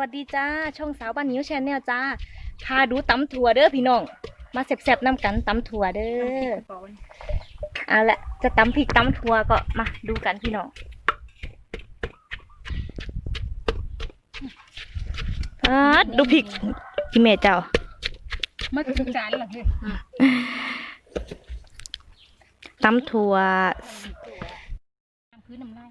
วัสดีจ้า ช่องสาวบ้านนิ้วแชนแนลจ้า พาดูตำถั่วเด้อพี่น้อง มาแซ่บๆน้ำกันตำถั่วเด้อเอาละจะตำพริกตำถั่วก็มาดูกันพี่น้องอาดดูพริกพี่เมย์เจ้ามาถึงจานหลังเลยตำถั่วน้ำพื้นน้ำลาย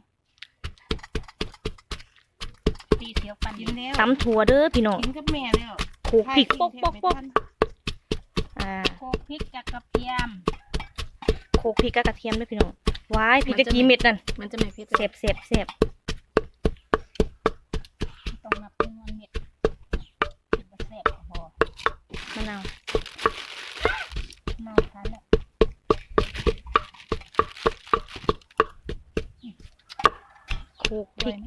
ตีเสียวปันกินแล้วตำถั่วเด้อพี่น้องกินกับแม่แล้วโขลกพริกปกปกปกอ่าโคกพริกจากกระเทียมโขลกพริกกับกระเทียมด้วยพี่น้องว้ายพริกกะกีเม็ดนั่นมันจะไม่เผ็ดเสียบเสียบเสียบต้องนับเป็นวันเม็ดกินกระแซ่บพอมะนาวมาทานแล้วโขลกพริก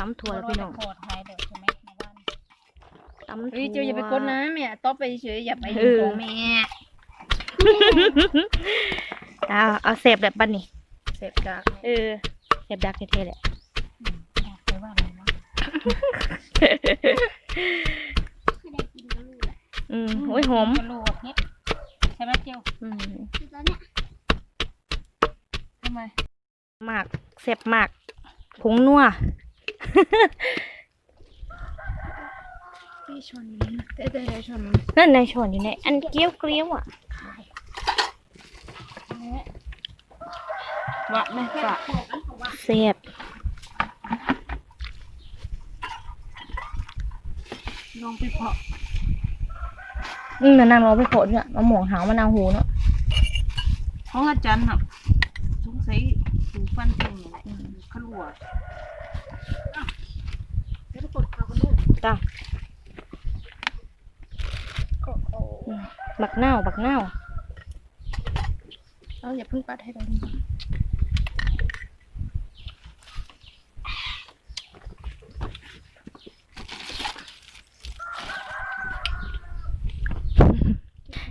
ตำถั่วแล้วพี่น้องโคตรไทยเดี๋ยวใช่ไหมมาวันตำถั่วเฮ้ยเจ้าอย่าไปกดนะแม่ต๊อปไปเฉยอย่าไปเออของแม่เอาเอาเสียบแบบบันนี่เสพจากเออเสียบดักเท่ๆแหละอยากไปว่าอะไรวะอืมโอ้ยหอมกระโหลกเฮ็ดใช่ไหมเจียวอืมทำไมมากเสียบมากผงนัว พี่ชนนี้เต้เต้ชนนั่นในช้อนอยู่ในอันเกี้ยวเกลียวอะวะไม่ฝะเสียบลองไปเพาะอืมมานางรอไปโขดเนี่ยมะม่วงหาวมะนาวหูเนาะของอาจารย์ครับสงสัยถูฟันเองเนี่ยขลัว เดี๋ยวไปกดเขากันด้วยจ้าอืมบักเน่าวบักเน่าวเอาอย่าเพิ่งปัดให้เรา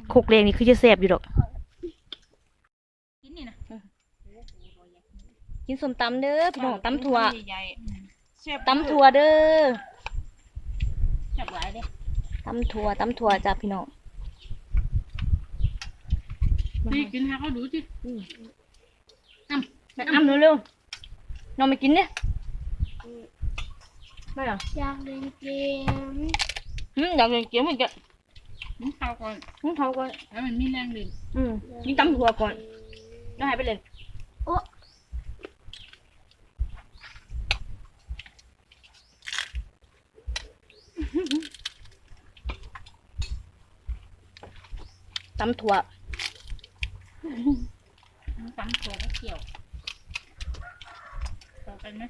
โคกแดงนี่คือจะเสียบอยู่ดอกกินนี่นะ กินส้มตำเด้อพี่น้องตำถั่วใหญ่ๆแซ่บตำถั่วเด้อจับหลายเด้ตำถั่วตำถั่วจ้าพี่น้องนี่กินให้เขาดูสิแม่อ้ำเร็วๆน้องไม่กินเนี่ยไม่หรออยากเล่นเกมอืมอยากเล่นเกมเหมือนกันมึงเข้าก่อนอืมเขาก็แล้วมันมีแรงดึงอืมกินตำถั่วก่อนแล้วให้ไปเล่นโอ้ ตำถั่วมึงตั้งตัวก็เกี่ยวต่อกันไหม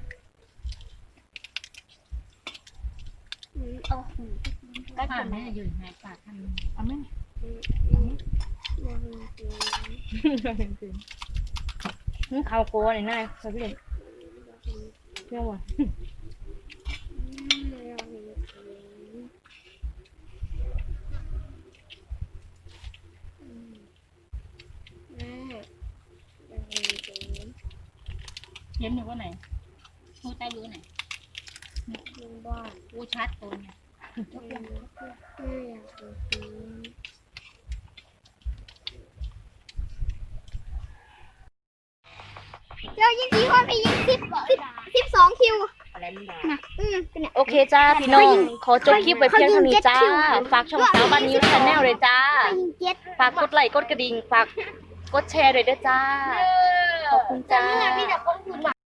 อืมเอาหูได้ก่อนแม่ยืนหายปากทันเอาไหมอยากเล่นเกมอืมเขาโกนนี่นายไปเล่นเที่ยวว่ะ อยากเล่นเกมอืมแม่อยากเล่นเกม เห็นอยู่ว่าไหนพูดใต้รู้ไหนอยู่บ้านพูดชัดตัวเนี่ยแม่อยากเล่นเกมเรายิงสี่คนไปยิงสิบสิบสิบสองคิวอะไรมันด่านะอืมเป็นไง โอเคจ้า พี่น้อง ขอจบคลิปไว้เพียงเท่านี้จ้าเขายิงเจ็ดคิวฝากช่องสาวบ้านนิวชาแนลเลยจ้าไปยิงเจ็ดฝากกดไลค์กดกระดิ่ง ฝากกดแชร์ด้วยเด้อจ้า ขอบคุณจ้า แต่นี่ไงที่คนอยู่มา